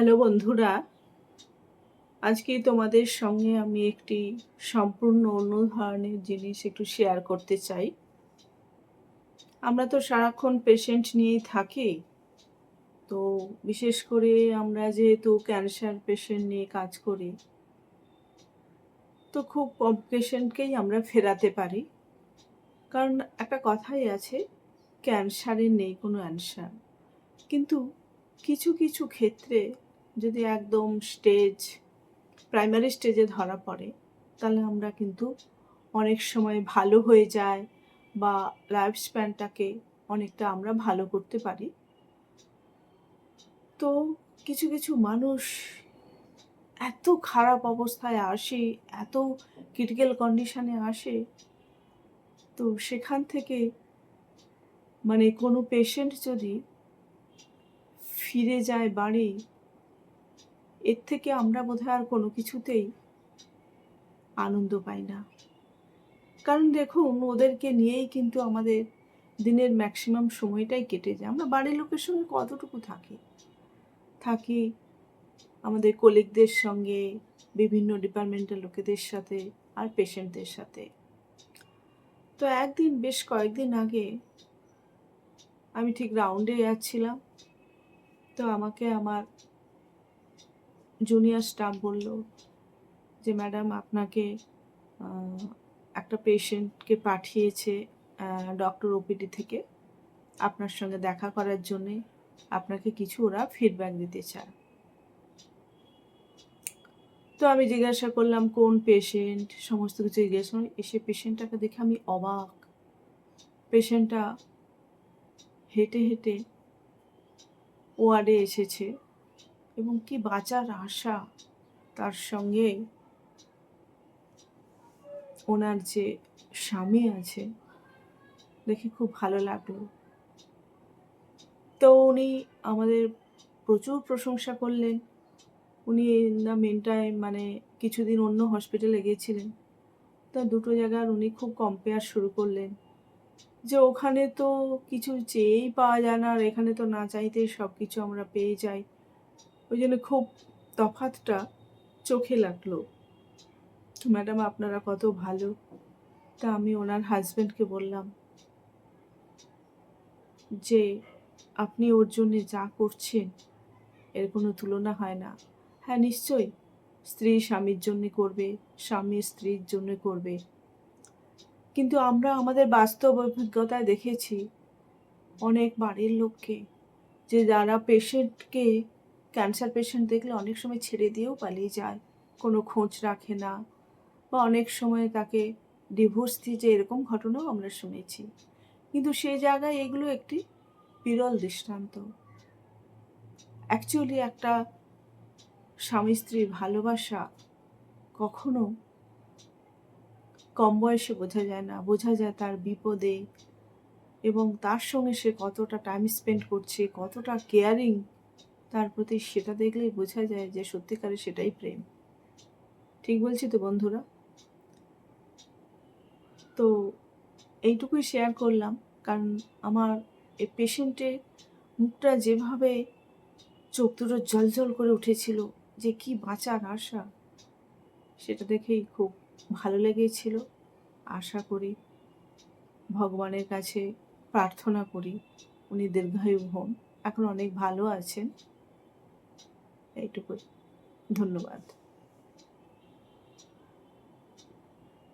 Hello বন্ধুরা আজকে তোমাদের সঙ্গে আমি একটি সম্পূর্ণ অন্য ধরনের জিনিস একটু শেয়ার করতে চাই। আমরা তো সারাক্ষণ পেশেন্ট নিয়েই থাকি, তো বিশেষ করে আমরা যেহেতু ক্যান্সার পেশেন্ট নিয়ে কাজ করি, তো খুব কম পেশেন্টকেই আমরা ফেরাতে পারি। কারণ একটা কথাই আছে ক্যান্সারের নেই কোনো অ্যান্সার কিন্তু কিছু কিছু ক্ষেত্রে যদি একদম স্টেজ প্রাইমারি স্টেজে ধরা পড়ে, তাহলে আমরা কিন্তু অনেক সময় ভালো হয়ে যায় বা লাইফ স্প্যানটাকে অনেকটা আমরা ভালো করতে পারি। তো কিছু কিছু মানুষ এত খারাপ অবস্থায় আসে, এত ক্রিটিক্যাল কন্ডিশনে আসে, তো সেখান থেকে মানে কোনো পেশেন্ট যদি ফিরে যায় বাড়ি এর থেকে আমরা বোধহয় আর কোনো কিছুতেই আনন্দ পাই না। কারণ দেখুন, ওদেরকে নিয়েই কিন্তু আমাদের দিনের ম্যাক্সিমাম সময়টাই কেটে যায়। আমরা বাড়ির লোকের সঙ্গে কতটুকু থাকি? থাকি আমাদের কলিগদের সঙ্গে, বিভিন্ন ডিপার্টমেন্টের লোকেদের সাথে আর পেশেন্টদের সাথে। তো একদিন, বেশ কয়েকদিন আগে আমি ঠিক রাউন্ডে যাচ্ছিলাম। তো আমাকে আমার জুনিয়র স্টাফ বলল যে, ম্যাডাম, আপনাকে একটা পেশেন্টকে পাঠিয়েছে ডক্টর ওপিডি থেকে। আপনার সঙ্গে দেখা করার জন্যে আপনাকে কিছু ওরা ফিডব্যাক দিতে চায়। তো আমি জিজ্ঞাসা করলাম, কোন পেশেন্ট? সমস্ত কিছু জিজ্ঞাসা এসে পেশেন্টটাকে দেখে আমি অবাক। পেশেন্টটা হেঁটে হেঁটে ওয়ার্ডে এসেছে। এবং কি বাঁচার আশা তার সঙ্গে ওনার যে স্বামী আছে, দেখে খুব ভালো লাগল। তো উনি আমাদের প্রচুর প্রশংসা করলেন। উনি না মেন টাইম মানে কিছুদিন অন্য হসপিটালে গিয়েছিলেন। তা দুটো জায়গার উনি খুব কম্পেয়ার শুরু করলেন। যে ওখানে তো কিছু চেয়েই পাওয়া যায় না আর এখানে তো না চাইতেই সব কিছু আমরা পেয়ে যাই। ওই জন্য খুব তফাতটা চোখে লাগল। ম্যাডাম, আপনারা কত ভালো। তা আমি ওনার হাজব্যান্ডকে বললাম যে, আপনি ওর জন্যে যা করছেন, এর কোনো তুলনা হয় না। হ্যাঁ নিশ্চয়ই। স্ত্রী স্বামীর জন্য করবে, স্বামী স্ত্রীর জন্য করবে। কিন্তু আমরা আমাদের বাস্তব অভিজ্ঞতায় দেখেছি, অনেক বাড়ির লোককে, যে যারা পেশেন্টকে ক্যান্সার পেশেন্ট দেখলে অনেক সময় ছেড়ে দিয়েও পালিয়ে যায়। কোনো খোঁজ রাখে না বা অনেক সময় তাকে ডিভোর্স দিয়ে যে এরকম ঘটনাও আমরা শুনেছি। কিন্তু সেই জায়গায় এগুলো একটি বিরল দৃষ্টান্ত। অ্যাকচুয়ালি একটা স্বামী স্ত্রীর ভালোবাসা কখনো কম বয়সে বোঝা যায় না। বোঝা যায় তার বিপদে এবং তার সঙ্গে সে কতটা টাইম স্পেন্ড করছে, কতটা কেয়ারিং তার প্রতি সেটা দেখলেই বোঝা যায় যে সত্যিকারে সেটাই প্রেম। ঠিক বলছি তো, বন্ধুরা? তো এইটুকুই শেয়ার করলাম, কারণ আমার এই পেশেন্টের মুখটা যেভাবে চোখ দুটো জল করে উঠেছিল, যে কি বাঁচার আশা, সেটা দেখেই খুব ভালো লেগেছিল। আশা করি ভগবানের কাছে প্রার্থনা করি, উনি দীর্ঘায়ু হন। এখন অনেক ভালো আছেন। এইটুকুই। ধন্যবাদ।